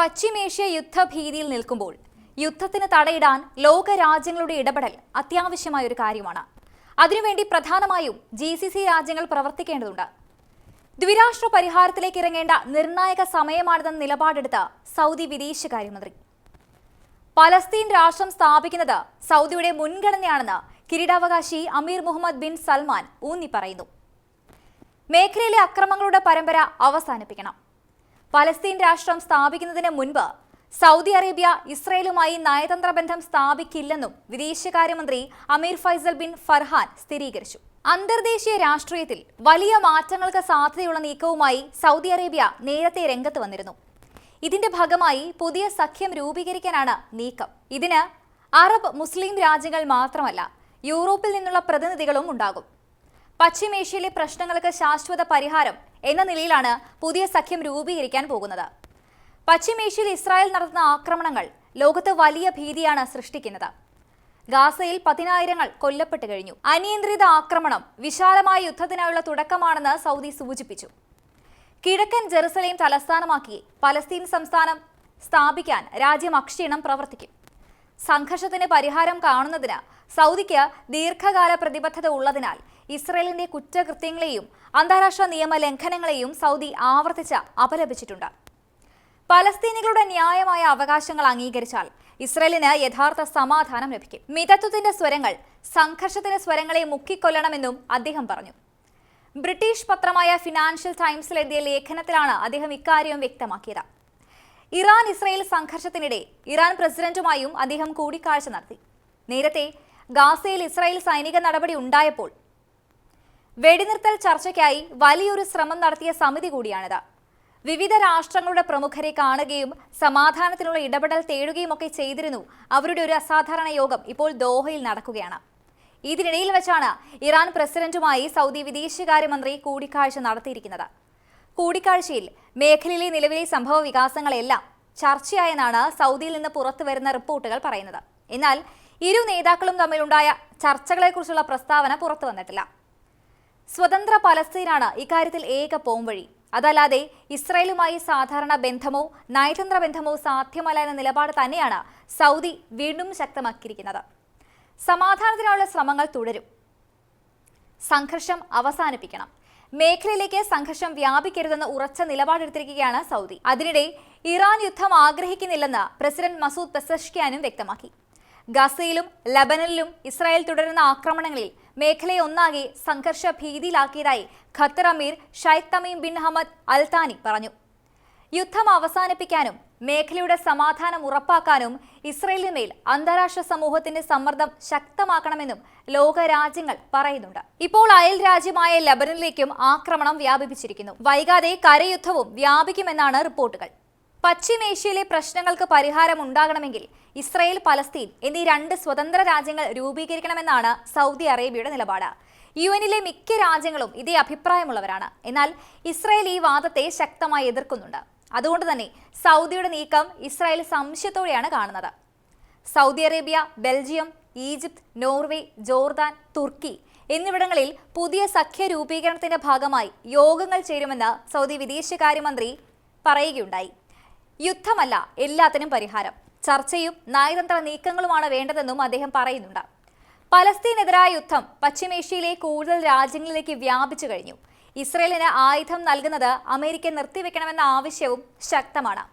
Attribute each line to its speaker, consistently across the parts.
Speaker 1: പശ്ചിമേഷ്യ യുദ്ധഭീതിയിൽ നിൽക്കുമ്പോൾ യുദ്ധത്തിന് തടയിടാൻ ലോക രാജ്യങ്ങളുടെ ഇടപെടൽ അത്യാവശ്യമായ ഒരു കാര്യമാണ്. അതിനുവേണ്ടി പ്രധാനമായും ജി സി സി രാജ്യങ്ങൾ പ്രവർത്തിക്കേണ്ടതുണ്ട്. ദ്വിരാഷ്ട്ര പരിഹാരത്തിലേക്ക് ഇറങ്ങേണ്ട നിർണായക സമയമാണിതെന്ന നിലപാടെടുത്ത സൗദി വിദേശകാര്യമന്ത്രി. പലസ്തീൻ രാഷ്ട്രം സ്ഥാപിക്കുന്നത് സൗദിയുടെ മുൻഗണനയാണെന്ന് കിരീടാവകാശി അമീർ മുഹമ്മദ് ബിൻ സൽമാൻ ഊന്നി പറയുന്നു മേഖലയിലെ അക്രമങ്ങളുടെ പരമ്പര അവസാനിപ്പിക്കണം. പലസ്തീൻ രാഷ്ട്രം സ്ഥാപിക്കുന്നതിന് മുൻപ് സൗദി അറേബ്യ ഇസ്രയേലുമായി നയതന്ത്ര ബന്ധം സ്ഥാപിക്കില്ലെന്നും വിദേശകാര്യമന്ത്രി അമീർ ഫൈസൽ ബിൻ ഫർഹാൻ സ്ഥിരീകരിച്ചു. അന്തർദേശീയ രാഷ്ട്രീയത്തിൽ വലിയ മാറ്റങ്ങൾക്ക് സാധ്യതയുള്ള നീക്കവുമായി സൗദി അറേബ്യ നേരത്തെ രംഗത്ത് വന്നിരുന്നു. ഇതിന്റെ ഭാഗമായി പുതിയ സഖ്യം രൂപീകരിക്കാനാണ് നീക്കം. ഇതിന് അറബ് മുസ്ലിം രാജ്യങ്ങൾ മാത്രമല്ല യൂറോപ്പിൽ നിന്നുള്ള പ്രതിനിധികളും ഉണ്ടാകും. പശ്ചിമേഷ്യയിലെ പ്രശ്നങ്ങൾക്ക് ശാശ്വത പരിഹാരം എന്ന നിലയിലാണ് പുതിയ സഖ്യം രൂപീകരിക്കാൻ പോകുന്നത്. പശ്ചിമേഷ്യയിൽ ഇസ്രായേൽ നടത്തുന്ന ആക്രമണങ്ങൾ ലോകത്ത് വലിയ ഭീതിയാണ് സൃഷ്ടിക്കുന്നത്. ഗാസയിൽ പതിനായിരങ്ങൾ കൊല്ലപ്പെട്ടു കഴിഞ്ഞു. അനിയന്ത്രിത ആക്രമണം വിശാലമായ യുദ്ധത്തിനായുള്ള തുടക്കമാണെന്ന് സൗദി സൂചിപ്പിച്ചു. കിഴക്കൻ ജെറുസലേം തലസ്ഥാനമാക്കി പലസ്തീൻ സംസ്ഥാനം സ്ഥാപിക്കാൻ രാജ്യം അക്ഷീണം പ്രവർത്തിക്കും. സംഘർഷത്തിന് പരിഹാരം കാണുന്നതിന് സൗദിക്ക് ദീർഘകാല പ്രതിബദ്ധത ഉള്ളതിനാൽ ഇസ്രയേലിന്റെ കുറ്റകൃത്യങ്ങളെയും അന്താരാഷ്ട്ര നിയമ ലംഘനങ്ങളെയും സൗദി ആവർത്തിച്ച് അപലപിച്ചിട്ടുണ്ട്. പലസ്തീനികളുടെ ന്യായമായ അവകാശങ്ങൾ അംഗീകരിച്ചാൽ ഇസ്രയേലിന് യഥാർത്ഥ സമാധാനം ലഭിക്കും. മിതത്വത്തിന്റെ സ്വരങ്ങൾ സംഘർഷത്തിന്റെ സ്വരങ്ങളെ മുക്കിക്കൊല്ലണമെന്നും അദ്ദേഹം പറഞ്ഞു. ബ്രിട്ടീഷ് പത്രമായ ഫിനാൻഷ്യൽ ടൈംസിൽ എഴുതിയ ലേഖനത്തിലാണ് അദ്ദേഹം ഇക്കാര്യം വ്യക്തമാക്കിയത്. ഇറാൻ ഇസ്രയേൽ സംഘർഷത്തിനിടെ ഇറാൻ പ്രസിഡന്റുമായും അദ്ദേഹം കൂടിക്കാഴ്ച നടത്തി. നേരത്തെ ഗാസയിൽ ഇസ്രായേൽ സൈനിക നടപടി ഉണ്ടായപ്പോൾ വെടിനിർത്തൽ ചർച്ചയ്ക്കായി വലിയൊരു ശ്രമം നടത്തിയ സമിതി കൂടിയാണിത്. വിവിധ രാഷ്ട്രങ്ങളുടെ പ്രമുഖരെ കാണുകയും സമാധാനത്തിനുള്ള ഇടപെടൽ തേടുകയും ഒക്കെ ചെയ്തിരുന്നു അവരുടെ ഒരു അസാധാരണ യോഗം ഇപ്പോൾ ദോഹയിൽ നടക്കുകയാണ്. ഇതിനിടയിൽ വെച്ചാണ് ഇറാൻ പ്രസിഡന്റുമായി സൗദി വിദേശകാര്യമന്ത്രി കൂടിക്കാഴ്ച നടത്തിയിരിക്കുന്നത്. കൂടിക്കാഴ്ചയിൽ മേഖലയിലെ നിലവിലെ സംഭവ വികാസങ്ങളെല്ലാം ചർച്ചയായെന്നാണ് സൗദിയിൽ നിന്ന് പുറത്തു വരുന്ന റിപ്പോർട്ടുകൾ പറയുന്നത്. എന്നാൽ ഇരു നേതാക്കളും തമ്മിലുണ്ടായ ചർച്ചകളെക്കുറിച്ചുള്ള പ്രസ്താവന പുറത്തു വന്നിട്ടില്ല. സ്വതന്ത്ര പലസ്തീനാണ് ഇക്കാര്യത്തിൽ ഏക പോംവഴി അതല്ലാതെ ഇസ്രായേലുമായി സാധാരണ ബന്ധമോ നയതന്ത്ര ബന്ധമോ സാധ്യമല്ല എന്ന നിലപാട് തന്നെയാണ് സൗദി വീണ്ടും ശക്തമാക്കിയിരിക്കുന്നത്. സമാധാനത്തിനുള്ള ശ്രമങ്ങൾ തുടരും. സംഘർഷം അവസാനിപ്പിക്കണം. മേഖലയിലേക്ക് സംഘർഷം വ്യാപിക്കരുതെന്ന് ഉറച്ച നിലപാടെടുത്തിരിക്കുകയാണ് സൗദി. അതിനിടെ ഇറാൻ യുദ്ധം ആഗ്രഹിക്കുന്നില്ലെന്ന് പ്രസിഡന്റ് മസൂദ് പെസഷ്കിയാനും വ്യക്തമാക്കി. ഗസയിലും ലബനനിലും ഇസ്രായേൽ തുടരുന്ന ആക്രമണങ്ങളിൽ മേഖലയെ ഒന്നാകെ സംഘർഷ ഭീതിയിലാക്കിയതായി ഖത്തർ അമീർ Sheikh Tamim bin Hamad Al Thani പറഞ്ഞു. യുദ്ധം അവസാനിപ്പിക്കാനും മേഖലയുടെ സമാധാനം ഉറപ്പാക്കാനും ഇസ്രയേലിന് മേൽ അന്താരാഷ്ട്ര സമൂഹത്തിന്റെ സമ്മർദ്ദം ശക്തമാക്കണമെന്നും ലോക രാജ്യങ്ങൾ പറയുന്നുണ്ട്. ഇപ്പോൾ അയൽ രാജ്യമായ ലബനനിലേക്കും ആക്രമണം വ്യാപിപ്പിച്ചിരിക്കുന്നു. വൈകാതെ കരയുദ്ധവും വ്യാപിക്കുമെന്നാണ് റിപ്പോർട്ടുകൾ. പശ്ചിമേഷ്യയിലെ പ്രശ്നങ്ങൾക്ക് പരിഹാരം ഉണ്ടാകണമെങ്കിൽ ഇസ്രയേൽ പലസ്തീൻ എന്നീ രണ്ട് സ്വതന്ത്ര രാജ്യങ്ങൾ രൂപീകരിക്കണമെന്നാണ് സൗദി അറേബ്യയുടെ നിലപാട്. യു എനിലെ മിക്ക രാജ്യങ്ങളും ഇതേ അഭിപ്രായമുള്ളവരാണ്. എന്നാൽ ഇസ്രയേൽ ഈ വാദത്തെ ശക്തമായി എതിർക്കുന്നുണ്ട്. അതുകൊണ്ട് തന്നെ സൗദിയുടെ നീക്കം ഇസ്രായേൽ സംശയത്തോടെയാണ് കാണുന്നത്. Saudi Arabia Belgium Egypt Norway Jordan Turkey എന്നിവിടങ്ങളിൽ പുതിയ സഖ്യ രൂപീകരണത്തിന്റെ ഭാഗമായി യോഗങ്ങൾ ചേരുമെന്ന് സൗദി വിദേശകാര്യമന്ത്രി പറയുകയുണ്ടായി. യുദ്ധമല്ല എല്ലാത്തിനും പരിഹാരം. ചർച്ചയും നയതന്ത്ര നീക്കങ്ങളുമാണ് വേണ്ടതെന്നും അദ്ദേഹം പറയുന്നുണ്ട്. പലസ്തീനെതിരായ യുദ്ധം പശ്ചിമേഷ്യയിലെ കൂടുതൽ രാജ്യങ്ങളിലേക്ക് വ്യാപിച്ചു കഴിഞ്ഞു. ഇസ്രയേലിന് ആയുധം നൽകുന്നത് അമേരിക്ക നിർത്തിവെക്കണമെന്ന ആവശ്യവും ശക്തമാണ്.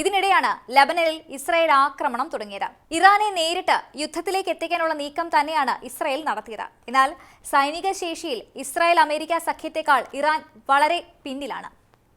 Speaker 1: ഇതിനിടെയാണ് ലബനനിൽ ഇസ്രായേൽ ആക്രമണം തുടങ്ങിയത്. ഇറാനെ നേരിട്ട് യുദ്ധത്തിലേക്ക് എത്തിക്കാനുള്ള നീക്കം തന്നെയാണ് ഇസ്രായേൽ നടത്തിയത്. എന്നാൽ സൈനിക ശേഷിയിൽ ഇസ്രായേൽ അമേരിക്ക സഖ്യത്തെക്കാൾ ഇറാൻ വളരെ പിന്നിലാണ്.